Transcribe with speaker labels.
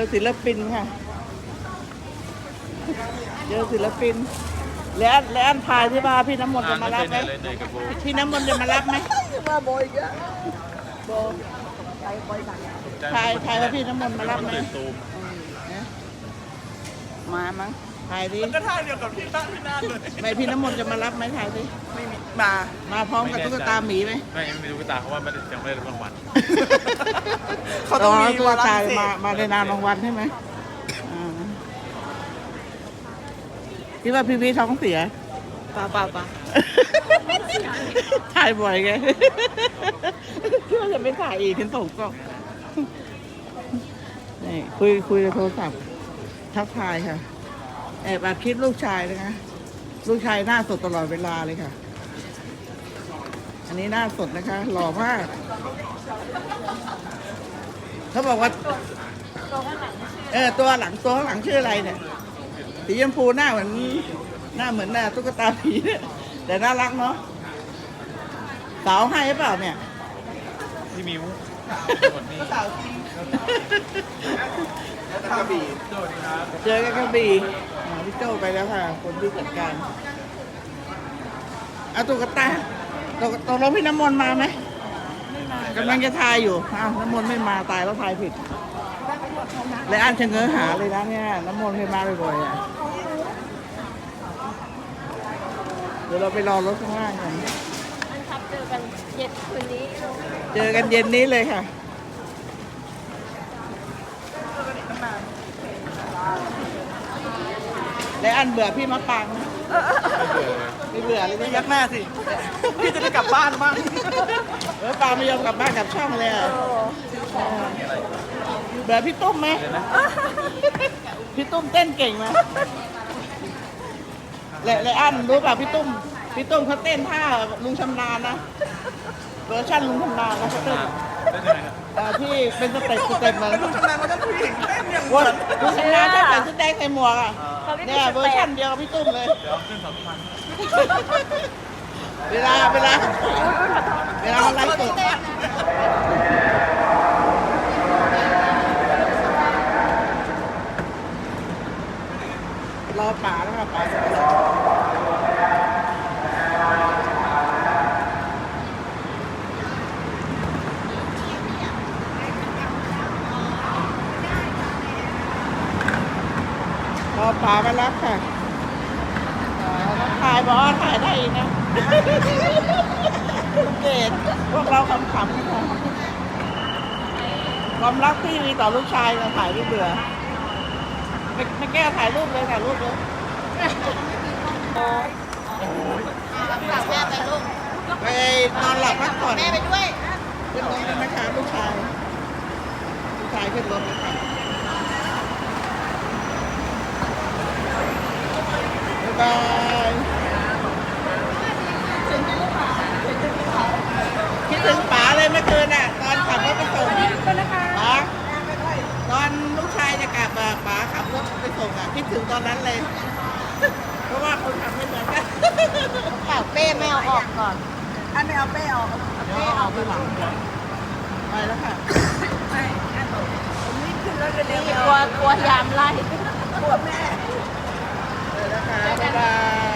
Speaker 1: อศิลปินค่ะ เจอศิลปิน แล้วแล้วอันพายที่ว่าพี่น้ำมนต์จะมารับไหม
Speaker 2: เลยเนยกับโบ
Speaker 1: พี่น้ำมนต์จะมารับไหม
Speaker 3: มาบ่อยอะ
Speaker 1: โบ
Speaker 3: ไปบ่อยสั่ง
Speaker 1: พายพายว่าพี่น้ำมนต์มารับไหม
Speaker 2: ตื่นตูม
Speaker 1: นะมามั้ง พายดิ
Speaker 3: ก็ท่าเดียวกับพี่ตั้งพี่นานเลย
Speaker 1: ไม่พี่น้ำมนต์จะมารับไหมพายดิ
Speaker 3: ไม่มีมา
Speaker 1: มาพร้อมกับตุ๊กตาหมีไหม
Speaker 2: ไม่ไม่มีตุ๊กตาเพราะว่าไม่ได้ยังไม่ได้รับรางวัล
Speaker 3: เขาต้องมี
Speaker 1: ตุ๊
Speaker 3: วากระ
Speaker 1: ตา
Speaker 3: พิเศ
Speaker 1: มา
Speaker 3: ษ
Speaker 1: มาในนามรางวัลใช่ไหมอ่าคิดว่าพี่วิท้องเสีย
Speaker 3: ป่าป่าป่า
Speaker 1: ถ่ายบ่อยไงคิดว่าจะไม่ถ่ายอีกเห็นส่งกล้องนี่คุยคุยในโทรศัพท์ทักทายค่ะ แอบอัดคลิปลูกชายนะคะลูกชายหน้าสดตลอดเวลาเลยค่ะ อันนี้หน้าสดนะคะ หล่อมากเขาบอกว่าเออตัวหลังตัวข้างหลังชื่ออะไรเนี่ยสีชมพูหน้าเหมือนหน้าเหมือนหน้าตุ๊กตาผีเนี่ยแต่น่ารักเนาะสาวให้หรือเปล่าเนี่ย
Speaker 2: ที่มิวหมดนี่
Speaker 3: สาวจริงแล้วกระบี่
Speaker 1: เจอกันกระบี่อ่า พี่โจไปแล้วค่ะ คนที่จัดการเอาตุ๊กตาตกตกลงพี่น้ำมนต์มาไหมกำลังจะทายอยู่อ้าวน้ำมนต์ไม่มาตายแล้วทายผิดและอันเชงเง้อหาเลยนะเนี่ยน้ำมนต์ไม่มาบ่อยๆอะเดี๋ยวเราไปรอรถข้างล่างกัน
Speaker 4: อันครับเจอกันเย็นคืนนี้
Speaker 1: เจอกันเย็นนี้เลยค่ะ และอันเบื่อพี่มะปางไหมไม่เบื่อเลย
Speaker 3: ไม่ยั
Speaker 1: ยั
Speaker 3: ก
Speaker 1: ก
Speaker 3: หน้าสิ พี่จะได้กลับบ้านบ้าง
Speaker 1: เออปางไม่ยอมกลับบ้านกลับช่องเลยอะเออเบื่อพี่ตุ้มไหมพี่ตุ้มเต้นเก่งไหมและและอันรู้ป่ะพี่ตุ้มพี่ตุ้มเขาเต้นท่าลุงชำนาญนะเวอร์ชันลุงชำนาญนะเขาเต้น
Speaker 2: ได้ยังไงครับ
Speaker 1: เอ่อที่เป็นสเต็ปสเต็ปเหมือน
Speaker 3: ลุงชำนาญมันก็ผู้หญิงเต้นอย่าง
Speaker 1: ว่าลุงชำนาญถ้าใส่ชุดแดงใส่หมวกอะ
Speaker 4: เขาไม่ได้
Speaker 1: เนี่ย
Speaker 4: ส
Speaker 1: เวอ
Speaker 4: เต็
Speaker 1: ร์ชั
Speaker 4: ป
Speaker 1: นเดียวกับพี่ตุ้มเลย
Speaker 2: เดี๋ยวขึ้นสองพัน
Speaker 1: เวลาเวลาเวลาเขาไลฟ์สดรอป่าแล้วค่ะป่าจะไปแล้วรอ ป่ามารับค่ะอ่าต้องถ่ายบอสถ่ายได้อีกนะเกตพวกเราขำๆกันค่ะความรักที่มีต่อลูกชายนะถ่ายไม่เบื่อไม่ไม่แก้ถ่ายรูปเลยถ่ายรูปเลย
Speaker 4: ฝากแม่ไปลูก
Speaker 1: ไปนอนหลับพักผ่อน
Speaker 4: แม่ไปด้วย
Speaker 1: ขึ้นรถเลยนะคะลูกชาย ลูกชายขึ้นรถเลยค่ะ บ๊ายบายคิดถึงป๋าเลยเมื่อคืนน่ะ ตอนขับรถไปส่งป๋าตอนลูกชายจะกลับอะป๋าขับรถไปส่งอะคิดถึงตอนนั้นเลย เพราะว่าคนขับไม่เหมือนกัน
Speaker 4: เปล่าเป้ไม่เอาออกก่อน
Speaker 3: อันไม่เอาเป้ออก
Speaker 1: เดี๋ยวเอาไปหลังไปแล้วค่ะ
Speaker 3: ผมนี่ขึ้นแล้วจะเดียว
Speaker 4: กลัวกลัวยามไล่
Speaker 3: ปวดแม่
Speaker 1: เนะคะบ๊ายบาย